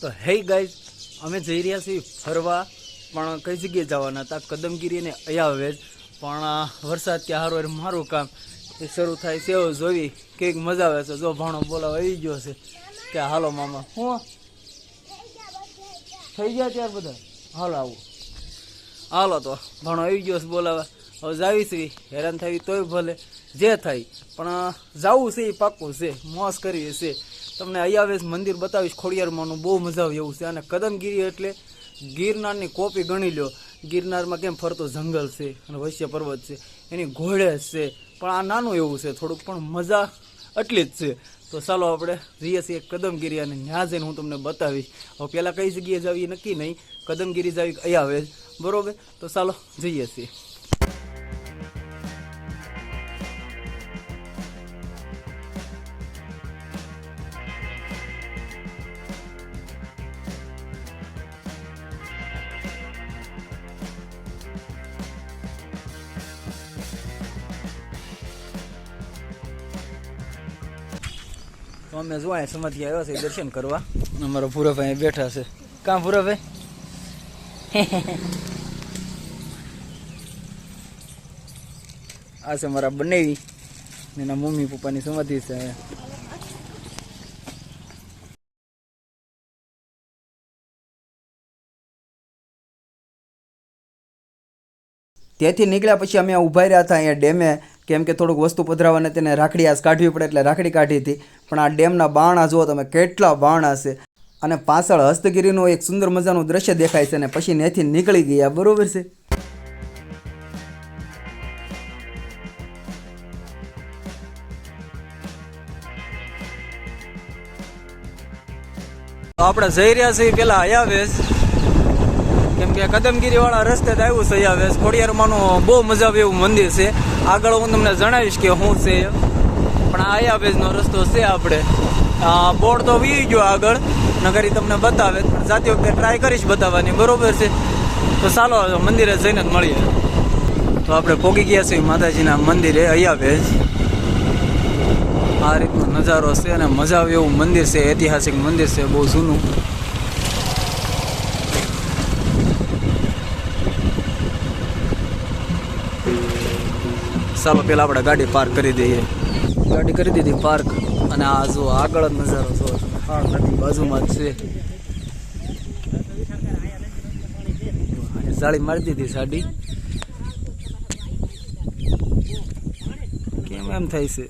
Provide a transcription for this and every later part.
તો hey guys, અમે જઈ રહ્યા છીએ ફરવા, પણ કઈ જગ્યાએ જવાના હતા? કદમગીરી અને અયાવેજ પણ વરસાદ કે હારો મારું કામ. એ શરૂ થાય છે, એવું જોવી કંઈક મજા આવે છે. જો ભાણો બોલાવા, આવી ગયો છે. કે હાલો મામા, હું? થઈ ગયા ત્યાર બધા? હાલો આવું. હાલો તો, ભાણો આવી ગયો છે બોલાવા. હવે જાવી છે, હેરાન થવી તોય ભલે, જે થાય. પણ જાવું છે એ પાક્કું છે. મોસ કરવી છે. તમને અયાવેશ મંદિર બતાવીશ ખોડિયારમાંનું બહુ મજા આવે એવું છે. અને કદમગીરી એટલે ગિરનારની કોપી ગણી લો ગિરનારમાં કેમ ફરતો જંગલ છે અને વૈશ્ય પર્વત છે. એની ઘોડે છે. પણ આ નાનું એવું છે થોડુંક, પણ મજા એટલી જ છે. તો ચાલો આપણે જઈએ છીએ કદમગીરી અને ત્યાં જઈને હું તમને બતાવીશ. હવે પહેલાં કઈ જગ્યાએ જાવી નક્કી નહીં. કદમગીરી જાવી કે અયાવેજ બરોબર? તો ચાલો જઈએ છીએ. અમે જો અહીંયા સમાધિ આવ્યા છે, દર્શન કરવા. અમારો અમારા ભૂરાભાઈ બેઠા છે. કાં ભૂરાભાઈ આ છે મારા બંનેવી એના મમ્મી પપ્પાની સમાધિ છે અહીંયા. ત્યાંથી નીકળ્યા પછી અમે ઊભા રહ્યા હતા અહીંયા ડેમે. કેમ કે થોડુંક વસ્તુ પધરાવાને તેને રાખડી આસ કાઢવી પડે એટલે રાખડી કાઢી હતી. પણ આ ડેમના બાણા જુઓ તમે, કેટલા બાણા છે. અને પાછળ હસ્તગીરીનું એક સુંદર મજાનું દ્રશ્ય દેખાય છે અને પછી ત્યાંથી નીકળી ગયા. બરોબર છે? આપણે જઈ રહ્યા છીએ પેલા અયાવેશ કેમ કે કદમગીરી વાળા રસ્તે જ આવ્યું છે અયાવેશ ખોડિયારમાંનું બહુ મજા આવે એવું મંદિર છે. આગળ હું તમને જણાવીશ કે શું છે. પણ આ અયાવેશનો રસ્તો છે આપણે. બોર્ડ તો વી ગયો આગળ. નગરી તમને બતાવે. પણ જાતી વખતે ટ્રાય કરીશ બતાવવાની. બરોબર છે? તો ચાલો, મંદિરે જઈને જ મળીએ. તો આપણે પોગી ગયા છીએ માતાજીના મંદિરે અયાવેશ આ રીતનો નજારો છે અને મજા આવે એવું મંદિર છે. ઐતિહાસિક મંદિર છે. બહુ જૂનું. ચાલો પેલા આપણે ગાડી પાર્ક કરી દઈએ. ગાડી કરી દીધી પાર્ક અને આ જો આગળ જ નજારો જો બાજુમાં જ છે. જાળી મારી દીધી સાડી. કેમ એમ થાય છે?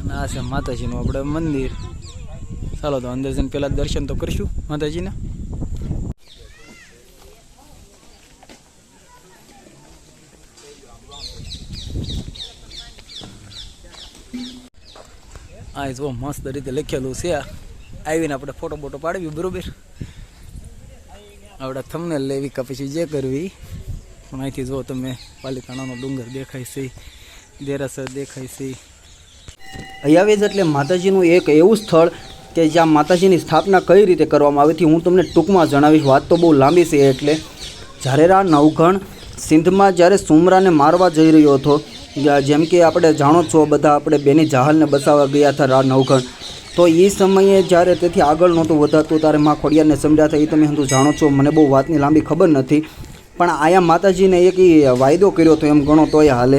અને આ છે માતાજીનું આપણે મંદિર. ચાલો તો અંદર જઈને પહેલાં દર્શન તો કરીશું માતાજીના. આ જો મસ્ત રીતે લખેલું છે. આવીને આપણે ફોટો બોટો પાડવી બરોબર? આપણે થમને લેવી કે પછી જે કરવી? પણ અહીંથી જો તમે પાલિતાણાનો ડુંગર દેખાય છે, દેરાસર દેખાય છે. અયાવેજ એટલે માતાજીનું એક એવું સ્થળ કે જ્યાં માતાજીની સ્થાપના કઈ રીતે કરવામાં આવી હતી, હું તમને ટૂંકમાં જણાવીશ. વાત તો બહુ લાંબી છે એટલે. ઝારેરા નવઘણ સિંધમાં જ્યારે સુમરાને મારવા જઈ રહ્યો હતો જેમ કે આપણે જાણો છો, બધા આપણે બેની જહાલને બસાવવા ગયા હતા રા નવઘણ. તો એ સમયે જ્યારે તેથી આગળ નહોતું વધાતું, ત્યારે મા ખોડિયારને સમજ્યા હતા એ તમે હું જાણો છો, મને બહુ વાતની લાંબી ખબર નથી. પણ આયા માતાજીને એક વાયદો કર્યો હતો, એમ ગણો તોય હાલે,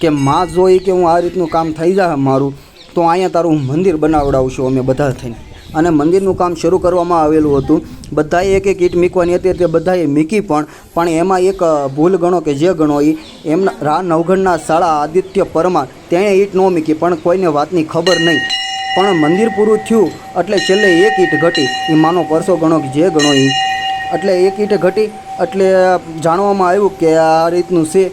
કે માં જોઈ કે હું આ રીતનું કામ થઈ જાય મારું, તો અહીંયા તારું હું મંદિર બનાવડાવું અમે બધા થઈને. અને મંદિરનું કામ શરૂ કરવામાં આવેલું હતું. બધાએ એક એક ઈટ મૂકવાની હતી તે બધાએ મૂકી પણ પણ એમાં એક ભૂલ ગણો કે જે ગણો એ એમના રા નવઘણના શાળા આદિત્ય પરમાર તેણે ઈટ ન મૂકી, પણ કોઈને વાતની ખબર નહીં. પણ મંદિર પૂરું થયું એટલે છેલ્લે એક ઈટ ઘટી. એ માનો પરસો ગણો કે જે ગણો એ એટલે એક ઈટ ઘટી, એટલે જાણવામાં આવ્યું કે આ રીતનું છે.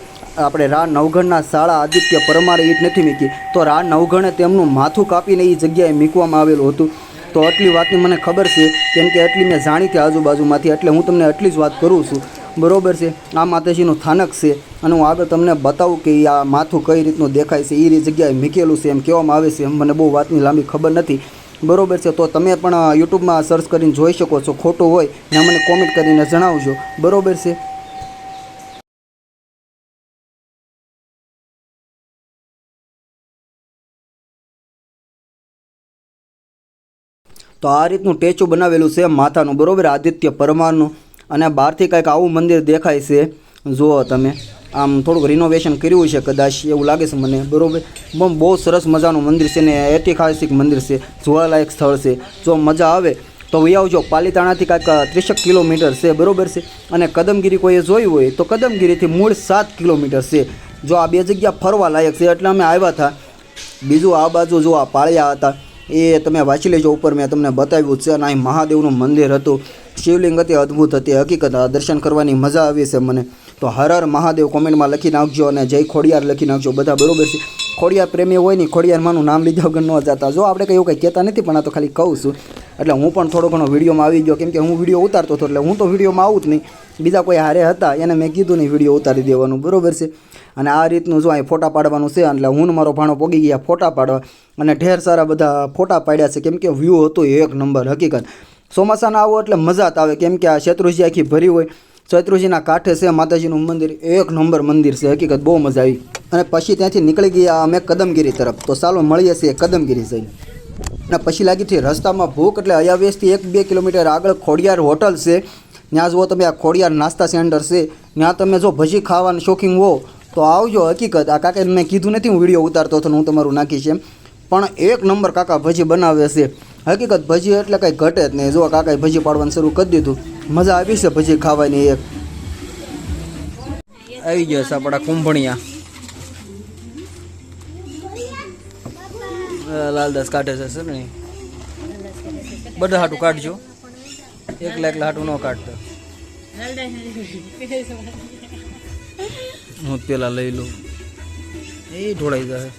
આપણે રા નવઘણના શાળા આદિત્ય પરમારે ઈટ નથી મૂકી. તો રા નવઘણે તેમનું માથું કાપીને એ જગ્યાએ મૂકવામાં આવેલું હતું. તો આટલી વાતની મને ખબર છે, કેમ કે એટલી મેં જાણી કે આજુબાજુમાંથી, એટલે હું તમને આટલી જ વાત કરું છું. બરોબર છે, આ માતાજીનું સ્થાનક છે, અને હું આગળ તમને બતાવું કે આ માથું કઈ રીતનું દેખાય છે એ જગ્યાએ મૂકેલું છે એમ કહેવામાં આવે છે, એમ મને બહુ વાતની લાંબી ખબર નથી. બરોબર છે, તો તમે પણ યુટ્યુબમાં સર્ચ કરીને જોઈ શકો છો, ખોટું હોય, ને મને કોમેન્ટ કરીને જણાવજો. બરોબર છે તો આ રીતનું ટેચું બનાવેલું છે માથાનું, બરોબર? આદિત્ય પરમારનું. અને બહારથી કંઈક આવું મંદિર દેખાય છે. જુઓ તમે, આમ થોડુંક રિનોવેશન કર્યું છે કદાચ, એવું લાગે છે મને, બરોબર? બમ, બહુ સરસ મજાનું મંદિર છે ને, ઐતિહાસિક મંદિર છે, જોવાલાયક સ્થળ છે. જો મજા આવે, તો વહી આવજો. પાલીતાણાથી કાંઈક ત્રીસેક કિલોમીટર છે, બરોબર છે? અને કદમગીરી કોઈએ જોયું હોય, તો કદમગીરીથી મૂળ સાત કિલોમીટર છે. જો આ બે જગ્યા ફરવા લાયક છે, એટલે અમે આવ્યા હતા. બીજું આ બાજુ જો આ પાળિયા હતા એ તમે વાંચી લેજો ઉપર, મેં તમને બતાવ્યું છે અને અહીં મહાદેવનું મંદિર હતું. શિવલિંગ હતી, અદ્ભુત હતી, હકીકત આ દર્શન કરવાની મજા આવી છે મને. તો હર હર મહાદેવ કોમેન્ટમાં લખી નાખજો અને જય ખોડિયાર લખી નાખજો, બધા બરોબર છે. ખોડિયાર પ્રેમી હોય ને ખોડિયારમાંનું નામ લીધા વગર ન જતા. જો આપણે કંઈ એવું કંઈ કહેતા નથી, પણ આ તો ખાલી કહું છું. એટલે હું પણ થોડો ઘણો વિડીયોમાં આવી ગયો. કેમ કે હું વીડિયો ઉતારતો હતો, એટલે હું તો વિડીયોમાં આવું જ નહીં. બીજા કોઈ હારે હતા, એને મેં કીધું નહીં વીડિયો ઉતારી દેવાનું. બરોબર છે? અને આ રીતનું જો અહીં ફોટા પાડવાનું છે, એટલે હું મારો ભાણો પોગી ગયા ફોટા પાડવા. અને ઢેર સારા બધા ફોટા પાડ્યા છે. કેમ કે વ્યૂ હતો એક નંબર, હકીકત. ચોમાસાના આવો એટલે મજા જ આવે. કેમ કે આ શેત્રુજી આખી ભરી હોય. શેત્રુજીના કાંઠે છે, માતાજીનું મંદિર. એક નંબર મંદિર છે, હકીકત બહુ મજા આવી. અને પછી ત્યાંથી નીકળી ગયા અમે કદમગીરી તરફ. તો ચાલો મળીએ છીએ કદમગીરી જઈને. અને પછી લાગી હતી રસ્તામાં ભૂખ, એટલે અયાવેશથી એક બે કિલોમીટર આગળ ખોડિયાર હોટલ છે. ત્યાં જુઓ તમે, આ ખોડિયાર નાસ્તા સેન્ટર છે. ત્યાં તમે જો ભજી ખાવાનું શોખીન હો તો આવજો, હકીકત. આ કાકા મેં કીધું નથી, હું વીડિયો ઉતારતો હતો હું તમારું નાખીશ એમ. પણ એક નંબર કાકા ભજી બનાવે છે. હકીકત ભજી એટલે કંઈ ઘટે જ નહીં. જો કાકાએ ભજી પાડવાનું શરૂ કરી દીધું મજા આવી છે ભજી ખાવાની એક. આવી ગયો છે આપણા કુંભણિયા. લાલદાસ કાઢે છે સર ને બધા હાટું કાઢજો. એકલા એકલા હાટું ન કાઢતો. હું પેલા લઈ લઉં. એ ઢોળાઈ જાય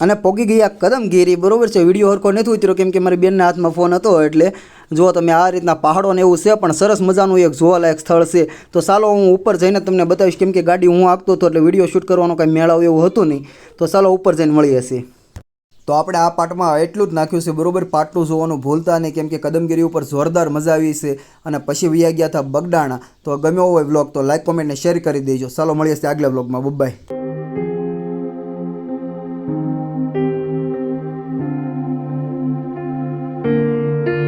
અને પોગી ગયા કદમગીરી, બરોબર છે? વીડિયો હરખો નથી ઉતર્યો, કેમ કે મારી બેનના હાથમાં ફોન હતો, એટલે જો તમે આ રીતના પહાડો ને એવું છે, પણ સરસ મજાનું એક જોવાલાયક સ્થળ છે. તો ચાલો હું ઉપર જઈને તમને બતાવીશ, કેમ કે ગાડી હું આપતો હતો, એટલે વીડિયો શૂટ કરવાનો કાંઈ મેળાવ એવું હતું નહીં. તો ચાલો ઉપર જઈને મળીએ છીએ. તો આપણે આ પાર્ટમાં એટલું જ નાખ્યું છે. બરોબર, પાટલું જોવાનું ભૂલતા નહીં, કેમ કે કદમગીરી ઉપર જોરદાર મજા આવી છે અને પછી વૈયા ગયા હતા બગડાણા. તો ગમ્યો હોય બ્લોગ તો લાઇક કોમેન્ટ ને શેર કરી દેજો. ચાલો મળીએ આગલા બ્લોગમાં બાય